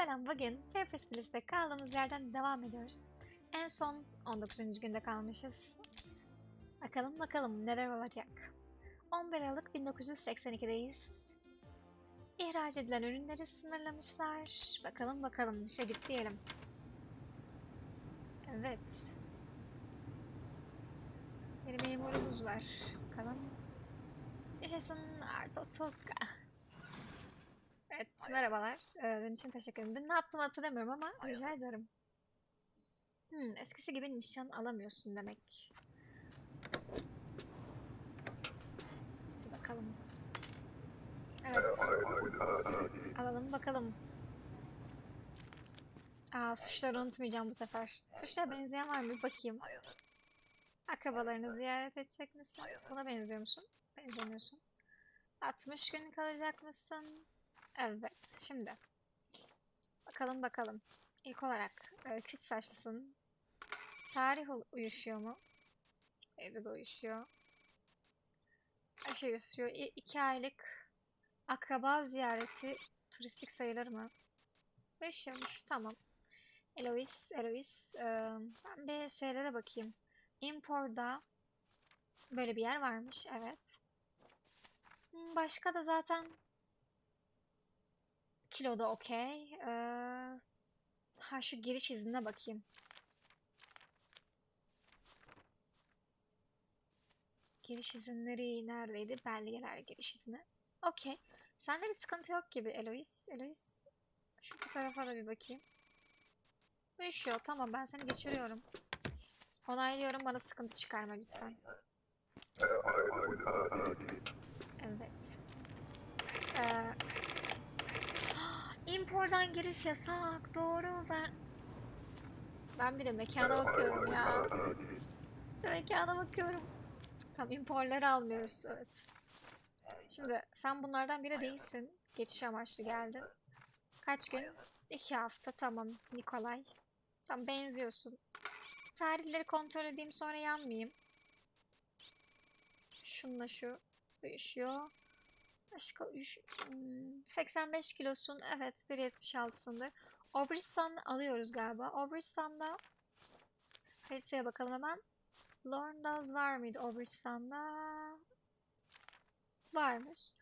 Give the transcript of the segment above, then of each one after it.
Selam, bugün Therapist Bliss'te kaldığımız yerden devam ediyoruz. En son 19. günde kalmışız. Bakalım bakalım neler olacak. 11 Aralık 1982'deyiz. İhraç edilen ürünleri sınırlamışlar. Bakalım bakalım bir şey diyelim. Evet. Bir memurumuz var. Bakalım. Yaşasın Arto Tosca. Evet, merhabalar. Ee, için teşekkür ederim. Dün ne yaptım hatırlamıyorum ama rica ederim. Hmm, eskisi gibi nişan alamıyorsun demek. Hadi bakalım. Evet. Alalım bakalım. Aa, suçları unutmayacağım bu sefer. Suçlara benzeyen var mı? Bir bakayım. Akrabalarını ziyaret edecek misin? Buna benziyor musun? Benzemiyorsun. 60 gün kalacak mısın? Evet, şimdi. Bakalım bakalım. İlk olarak e, küç saçlısın. Tarih uyuşuyor mu? Evde de uyuşuyor. Her şey uyuşuyor. İ- iki aylık akraba ziyareti turistik sayılır mı? Uyuşuyormuş, tamam. Elois, Elois. e, ben bir şeylere bakayım. Impor'da böyle bir yer varmış, evet. Hmm, Başka da zaten Kilo da okey. Ee, ha şu giriş iznine bakayım. Giriş izinleri neredeydi? Belgeler giriş izni. Okey. Sende bir sıkıntı yok gibi Elois. Elois. Şu fotoğrafa da bir bakayım. Uyuşuyor. Tamam ben seni geçiriyorum. Onaylıyorum. Bana sıkıntı çıkarma lütfen. Evet. Ee, İmpordan giriş yasak. Doğru ben. Ben bir de mekana bakıyorum ya. Mekana bakıyorum. Tamam imporları almıyoruz. Evet. Şimdi sen bunlardan biri değilsin. Geçiş amaçlı geldin. Kaç gün? İki hafta. Tamam Nikolay. Tamam benziyorsun. Tarihleri kontrol edeyim sonra yanmayayım. Şunla şu uyuşuyor. Başka üç, hmm, 85 kilosun. Evet 1.76'sındır. Obristan alıyoruz galiba. Obristan'da haritaya bakalım hemen. Lorndaz var mıydı Obristan'da? Varmış.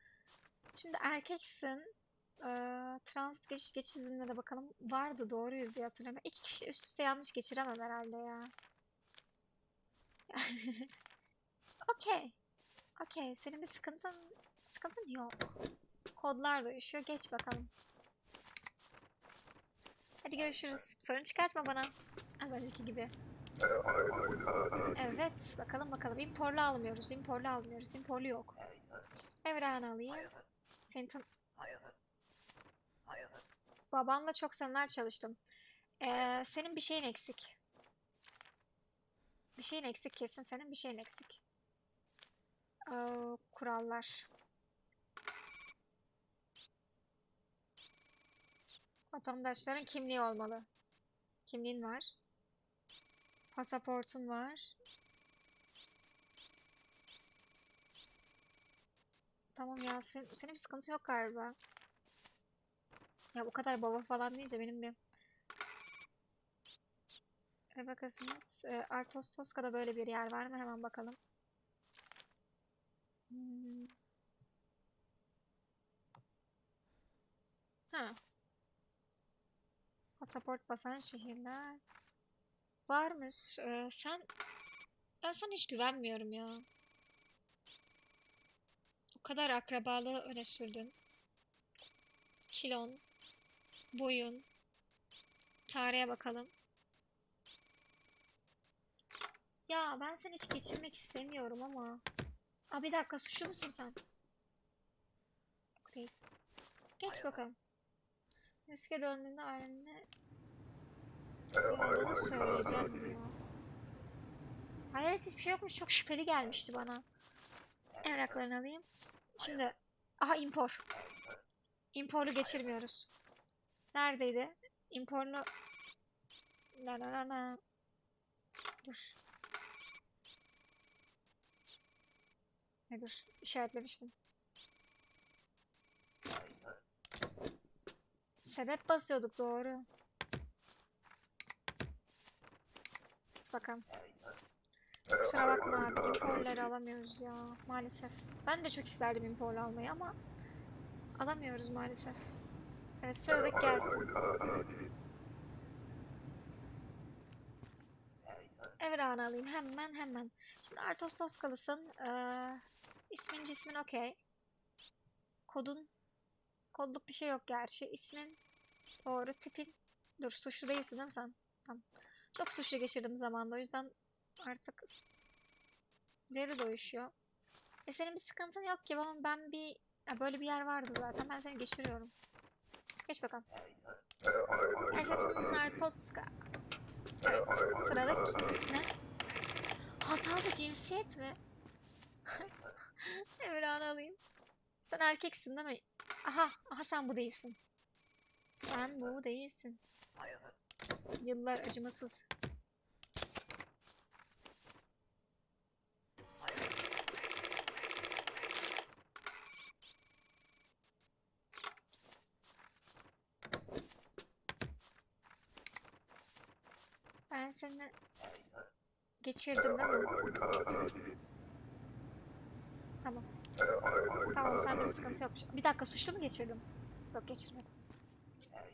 Şimdi erkeksin. Ee, transit geçiş geçiş de bakalım. Vardı doğruyuz diye hatırlamıyorum. İki kişi üst üste yanlış geçiremem herhalde ya. Okey. Okey. Senin bir sıkıntın Sıkıntın yok. Kodlar uyuşuyor. Geç bakalım. Hadi görüşürüz. Sorun çıkartma bana. Az önceki gibi. Evet. Bakalım bakalım. Imporlu almıyoruz. Imporlu almıyoruz. Imporlu yok. Evrağını alayım. Seni tan... Babanla çok seneler çalıştım. Ee, senin bir şeyin eksik. Bir şeyin eksik kesin. Senin bir şeyin eksik. Ee, kurallar. Vatandaşların kimliği olmalı. Kimliğin var. Pasaportun var. Tamam ya sen, senin bir sıkıntı yok galiba. Ya bu kadar baba falan deyince benim bir... E bakasınız. E, Artos Toska'da böyle bir yer var mı? Hemen bakalım. Hmm. Ha. Pasaport basan şehirler. Varmış. Ee, sen... Ben sana hiç güvenmiyorum ya. O kadar akrabalığı öne sürdün. Kilon. Boyun. Tarihe bakalım. Ya ben seni hiç geçirmek istemiyorum ama. Aa bir dakika suçlu musun sen? Değilsin. Geç bakalım. Riske döndüğünde ailene olduğunu söyleyeceğim diyor. Hayır hiçbir şey yokmuş. Çok şüpheli gelmişti bana. Evraklarını alayım. Şimdi aha impor. Imporu geçirmiyoruz. Neredeydi? Imporlu la la la la. Dur. Ne dur. İşaretlemiştim. Sebep basıyorduk doğru. Bakalım. Kusura bakma abi imporları alamıyoruz ya maalesef. Ben de çok isterdim imporlu almayı ama alamıyoruz maalesef. Evet sıradaki gelsin. Evranı alayım hemen hemen. Şimdi Artos Toskalısın. Ee, ismin cismin okey. Kodun kodluk bir şey yok gerçi. İsmin doğru tipin. Dur suçlu değilsin değil mi sen? Tamam. Çok suçlu geçirdim zamanda o yüzden artık deri de uyuşuyor. E senin bir sıkıntın yok ki ama ben bir ya böyle bir yer vardı zaten ben seni geçiriyorum. Geç bakalım. Yaşasın Nartoska. Evet sıradaki ne? Hatalı cinsiyet mi? Emrah'ını alayım. Sen erkeksin değil mi? Aha, aha sen bu değilsin. Sen bu değilsin. Yıllar acımasız. Ben seni geçirdim değil mi? Tamam. Tamam sende bir sıkıntı yokmuş. Bir dakika suçlu mu geçirdim? Yok geçirmedim.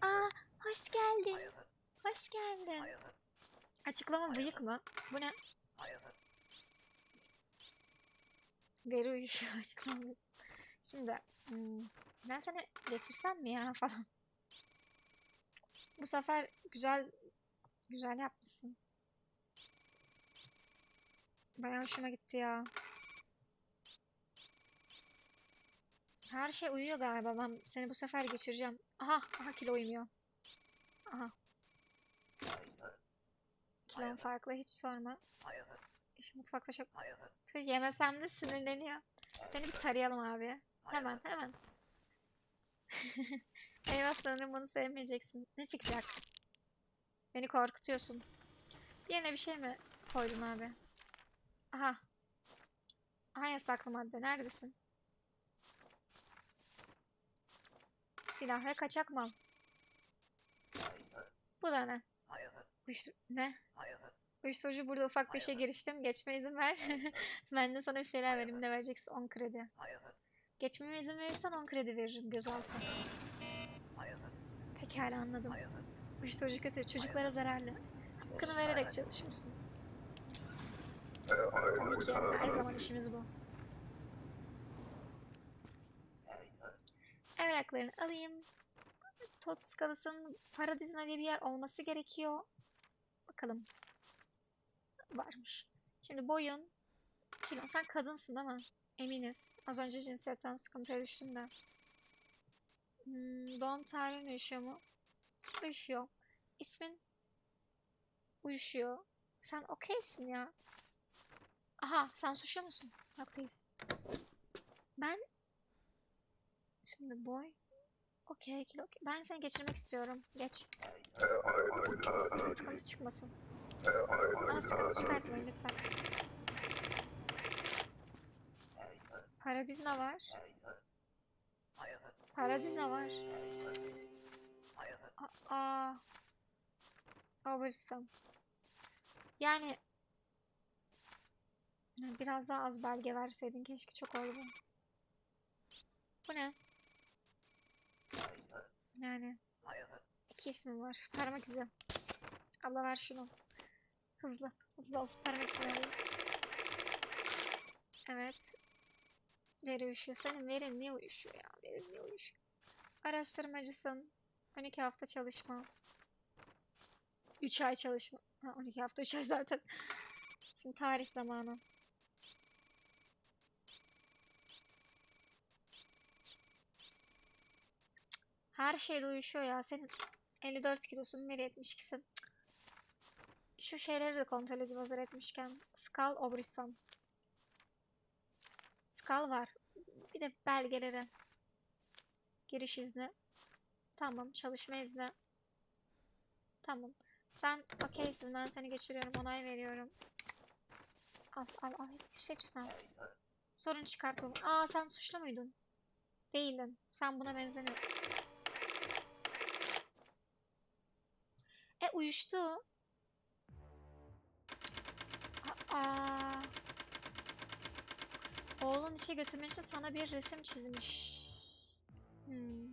Aa hoş geldin. Hoş geldin. Açıklama bıyık mı? Bu ne? Veri uyuşuyor açıklama. Şimdi hmm, ben seni geçirsem mi ya falan. Bu sefer güzel güzel yapmışsın. Bayağı hoşuma gitti ya. Her şey uyuyor galiba. Ben seni bu sefer geçireceğim. Aha, aha kilo uymuyor. Aha. Kilon farklı hiç sorma. İş mutfakta çok... Tüh yemesem de sinirleniyor. Seni bir tarayalım abi. Hemen hemen. Eyvah sanırım bunu sevmeyeceksin. Ne çıkacak? Beni korkutuyorsun. Yerine bir şey mi koydun abi? Aha. Aha yasaklı madde. Neredesin? Silah ve kaçak mal. Bu da ne? Uyuştur ne? Uyuşturucu burada ufak bir şey giriştim. Geçme izin ver. ben de sana bir şeyler vereyim. Ne vereceksin? 10 kredi. Geçmeme izin verirsen 10 kredi veririm gözaltı. Pekala anladım. Uyuşturucu kötü. Çocuklara zararlı. Hakkını vererek çalışıyorsun. Her zaman işimiz bu. Evraklarını alayım. Tot skalasının Paradis'in diye bir yer olması gerekiyor. Bakalım. Varmış. Şimdi boyun. Kilo. Sen kadınsın değil mi? Eminiz. Az önce cinsiyetten sıkıntıya düştüm de. Hmm, doğum tarihin uyuşuyor mu? Uyuşuyor. İsmin? Uyuşuyor. Sen okeysin ya. Aha sen suçlu musun? Değilsin. Ben Şimdi boy. Okey, okey. Ben seni geçirmek istiyorum. Geç. Sıkıntı çıkmasın. Bana sıkıntı çıkartmayın lütfen. Paradiz ne var? Paradiz ne var? Aa. Overstam. Yani biraz daha az belge verseydin keşke çok oldu. Bu ne? Yani iki ismim var. Parmak izi. Allah ver şunu. Hızlı. Hızlı ol. Parmak izi alayım. Evet. Veri uyuşuyor. Senin verin niye uyuşuyor ya? Verin niye uyuşuyor? Araştırmacısın. 12 hafta çalışma. 3 ay çalışma. Ha, 12 hafta 3 ay zaten. Şimdi tarih zamanı. Her şeyle uyuşuyor ya. Senin 54 kilosun, biri 72'sin. Şu şeyleri de kontrol edip hazır etmişken. Skal Obristan. Skal var. Bir de belgeleri. Giriş izni. Tamam. Çalışma izni. Tamam. Sen okeysin. Ben seni geçiriyorum. Onay veriyorum. Al al al. Hepsini al. Sorun çıkartmam. Aa sen suçlu muydun? Değildin. Sen buna benzemiyorsun. Uyuştu. Aa. Oğlun işe götürmek için sana bir resim çizmiş. Hmm.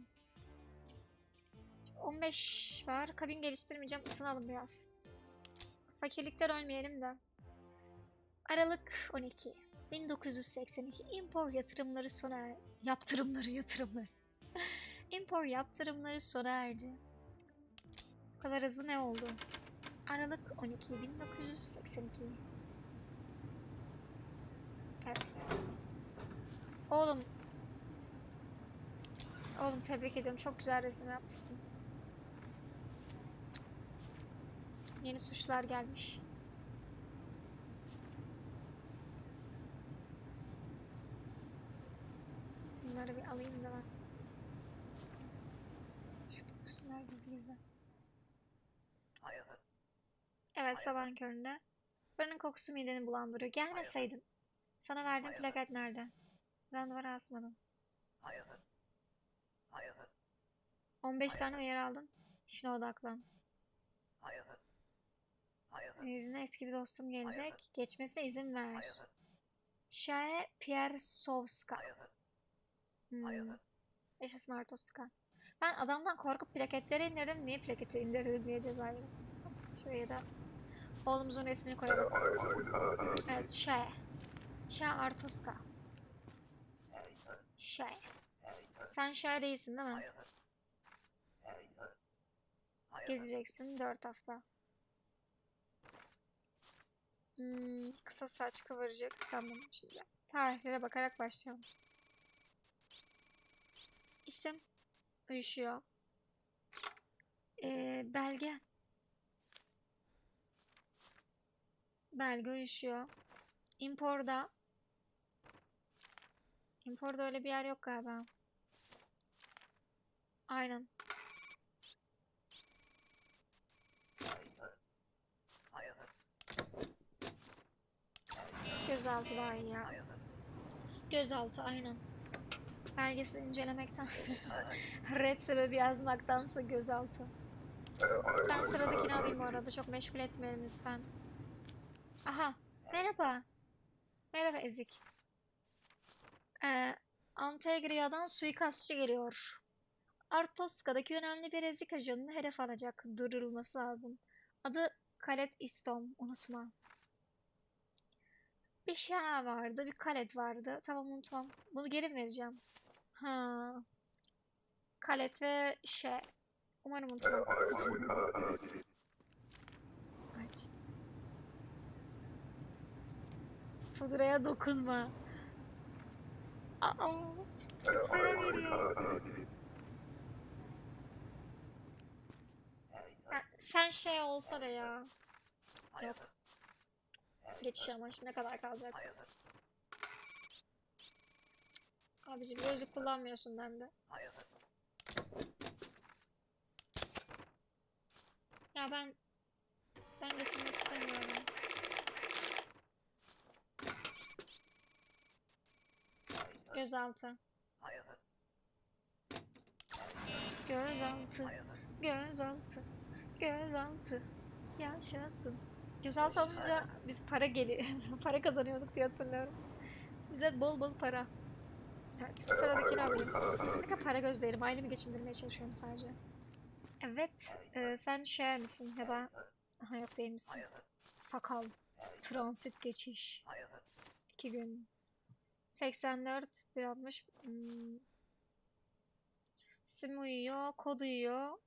15 var. Kabin geliştirmeyeceğim. Isınalım biraz. Fakirlikten ölmeyelim de. Aralık 12. 1982 impor yatırımları sona er- yaptırımları yatırımları. impor yaptırımları sona erdi. Bu kadar hızlı ne oldu? Aralık 12 1982. Evet. Oğlum. Oğlum tebrik ediyorum. Çok güzel resim yapmışsın. Yeni suçlar gelmiş. Bunları bir alayım da ben. Şurada dursunlar gizli gizli. Evet sabahın köründe. Buranın kokusu mideni bulandırıyor. Gelmeseydin. Sana verdiğim plaket nerede? Ben duvara asmadım. 15 tane uyarı aldın. İşine odaklan. Evine eski bir dostum gelecek. Geçmesine izin ver. Şaye Piersowska. Hmm. Yaşasın Artoska. Ben adamdan korkup plaketleri indirdim. Niye plaketi indirdim diye ceza yedim. Şuraya da oğlumuzun resmini koyalım. Evet Şaye. Şaye Artoska. Şaye. Sen Şaye değilsin değil mi? Gezeceksin 4 hafta. Hmm, kısa saç kıvırcık. Tamam şimdi. Tarihlere bakarak başlayalım. İsim uyuşuyor. Ee, belge. Belge uyuşuyor. Imporda. Imporda öyle bir yer yok galiba. Aynen. Gözaltı daha iyi ya. Gözaltı aynen. Belgesini incelemektense, red sebebi yazmaktansa gözaltı. Ben sıradakini alayım bu arada. Çok meşgul etmeyelim lütfen. Aha. Merhaba. Merhaba Ezik. Ee, Antegria'dan suikastçı geliyor. Artoska'daki önemli bir ezik ajanını hedef alacak. Durdurulması lazım. Adı Khaled Istom. Unutma. Bir şey vardı. Bir kalet vardı. Tamam unutmam. Bunu geri vereceğim? Ha. Kalet ve şey. Umarım unutmam. Pudraya dokunma. Aa, çok zarar veriyor. Sen şey olsa da ya. Yok. Geçiş amaçlı ne kadar kalacaksın? Abicim gözlük kullanmıyorsun bende. Ya ben ben geçirmek istemiyorum. Gözaltı. Gözaltı. Gözaltı. Gözaltı. Yaşasın. Gözaltı alınca biz para geliyor. para kazanıyorduk diye hatırlıyorum. Bize bol bol para. Evet, sıradakini alayım. Kesinlikle para göz değilim. Ailemi geçindirmeye çalışıyorum sadece. Evet, e, sen şey misin ya da... Aha yok değil misin? Sakal. Transit geçiş. 2 gün. 84, 160. Hmm. Sim uyuyor, kod uyuyor.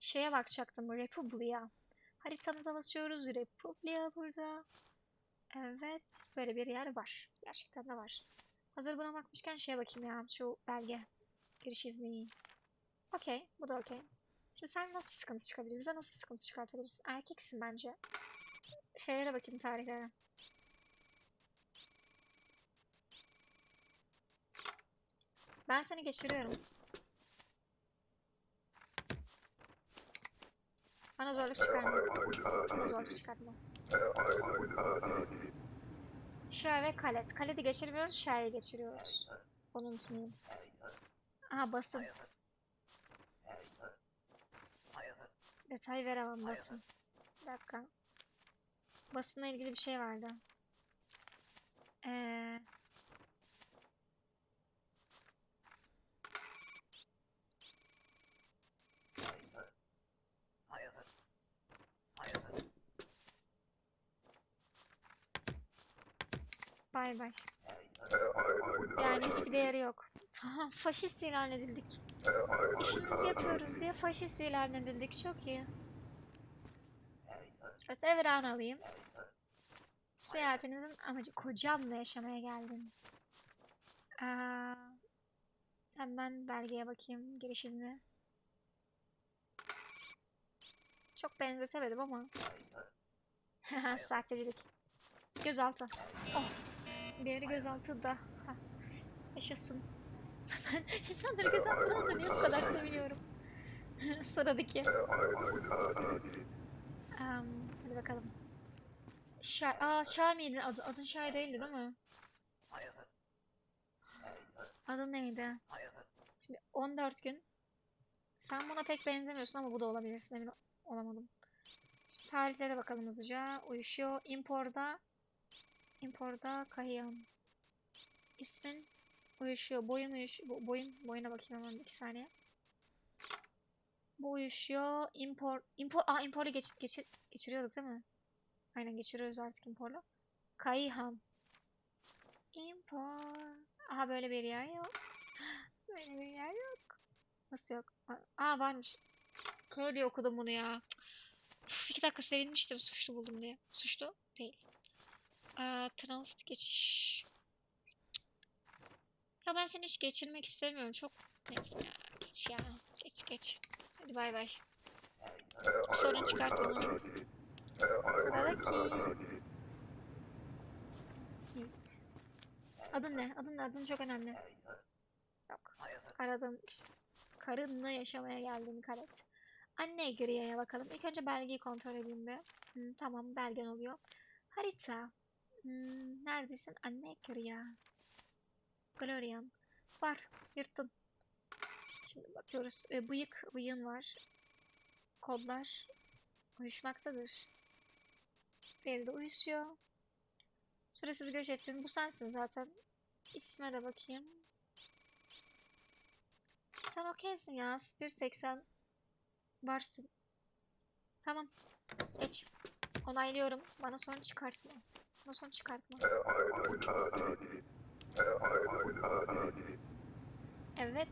Şeye bakacaktım, Republia. Haritamıza basıyoruz. Republia burada. Evet. Böyle bir yer var. Gerçekten de var. Hazır buna bakmışken şeye bakayım ya. Şu belge. Giriş izni. Okey. Bu da okey. Şimdi sen nasıl bir sıkıntı çıkabilir? Bize nasıl bir sıkıntı çıkartabilirsin? Erkeksin bence. Şeylere bakayım tarihlere. Ben seni geçiriyorum. Bana zorluk çıkarma. Bana zorluk çıkartma. Ve kalet. Kaleti geçirmiyoruz, şer'i geçiriyoruz. Onu unutmayın. Aha basın. Detay veremem basın. Bir dakika. Basınla ilgili bir şey vardı. Ee, bay bay. Yani hiçbir değeri yok. Faşist ilan edildik. İşimizi yapıyoruz diye faşist ilan edildik. Çok iyi. Evet Evren alayım. Seyahatinizin amacı kocamla yaşamaya geldim. Aa, hemen belgeye bakayım. Giriş izni. Çok benzetemedim ama. Sahtecilik. Gözaltı. Oh. Diğeri gözaltı da. Ha. Yaşasın. Ben insanları gözaltına alınca niye bu kadar seviniyorum. Sıradaki. Am, hadi bakalım. Şa Aa Şami'ydin adı. Adın Şahi değildi değil mi? Adın neydi? Şimdi 14 gün. Sen buna pek benzemiyorsun ama bu da olabilirsin emin olamadım. Şimdi tarihlere bakalım hızlıca. Uyuşuyor. Impor'da Impor'da Kahiyan. İsmin uyuşuyor. Boyun uyuş bo- boyun boyuna bakayım hemen iki saniye. Bu uyuşuyor. Impor impor Aa imporu geç, geçir, geçiriyorduk değil mi? Aynen geçiriyoruz artık imporla. Kayhan. Impor. Aha böyle bir yer yok. Böyle bir yer yok. Nasıl yok? Aa varmış. Diye okudum bunu ya. Uf, iki dakika sevinmiştim suçlu buldum diye. Suçlu değil. Transit geçiş. Ya ben seni hiç geçirmek istemiyorum. Çok neyse ya. Geç ya. Geç geç. Hadi bay bay. Sorun çıkart onu. Sıradaki. Evet. Adın ne? Adın ne? Adın çok önemli. Yok. Aradığım işte. Karınla yaşamaya geldiğim karet. Anne Gria'ya bakalım. İlk önce belgeyi kontrol edeyim bir. Hı, tamam belgen oluyor. Harita. Hmm, neredesin? Anne Gria. Glorian. Var. Yırttın. Şimdi bakıyoruz. E, bıyık. Bıyığın var. Kodlar. Uyuşmaktadır. De uyuşuyor. Süresiz göç ettin. Bu sensin zaten. İsme de bakayım. Sen okeysin ya. 1.80 varsın. Tamam. Geç. Onaylıyorum. Bana son çıkartma. Bana son çıkartma. Evet.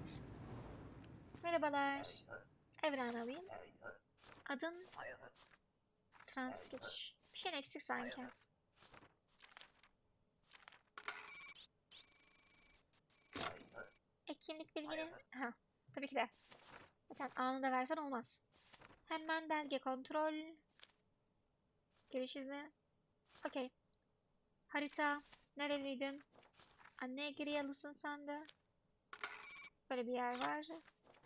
Merhabalar. Evren alayım. Adın transit geçiş. Bir şeyin eksik sanki. Ek kimlik bilgini... Ha, tabii ki de. Zaten anında versen olmaz. Hemen belge kontrol. Giriş izni. Okey. Harita. Nereliydin? Anneye giriyalısın sen de. Böyle bir yer var.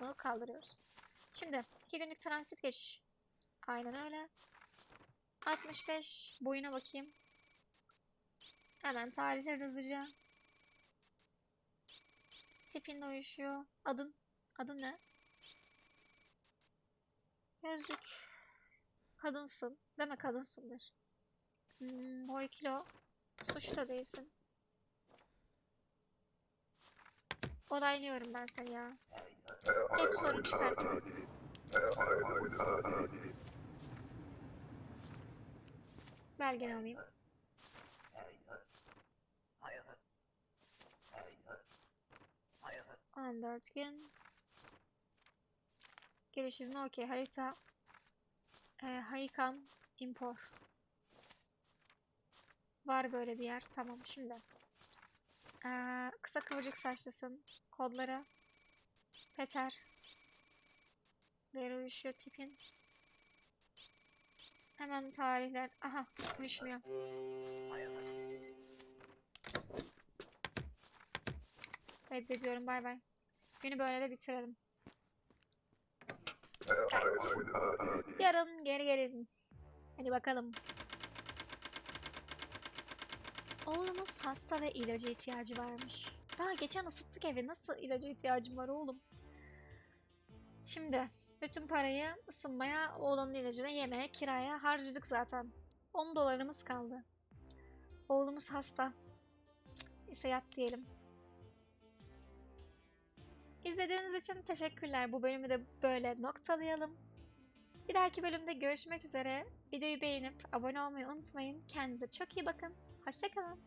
Bunu kaldırıyoruz. Şimdi iki günlük transit geçiş. Aynen öyle. 65 boyuna bakayım. Hemen tarihleri hızlıca. Tipinle uyuşuyor. Adın? Adın ne? Gözlük. Kadınsın. Deme kadınsındır. Hmm, boy kilo. Suç da değilsin. Onaylıyorum ben seni ya. Geç sorun çıkartın. Belgeni alayım. On dört gün. Giriş izni okey. Harita. Ee, Haykan. Impor. Var böyle bir yer. Tamam şimdi. Ee, kısa kıvırcık saçlısın. Kodları. Peter. Veruşu tipin. Hemen tarihler. Aha uyuşmuyor. Reddediyorum bay bay. Beni böyle de bitirelim. Yarın geri gelin. Hadi bakalım. Oğlumuz hasta ve ilaca ihtiyacı varmış. Daha geçen ısıttık evi. Nasıl ilaca ihtiyacım var oğlum? Şimdi Bütün parayı ısınmaya, oğlanın ilacına, yemeğe, kiraya harcadık zaten. 10 dolarımız kaldı. Oğlumuz hasta. İse yat diyelim. İzlediğiniz için teşekkürler. Bu bölümü de böyle noktalayalım. Bir dahaki bölümde görüşmek üzere. Videoyu beğenip abone olmayı unutmayın. Kendinize çok iyi bakın. Hoşçakalın.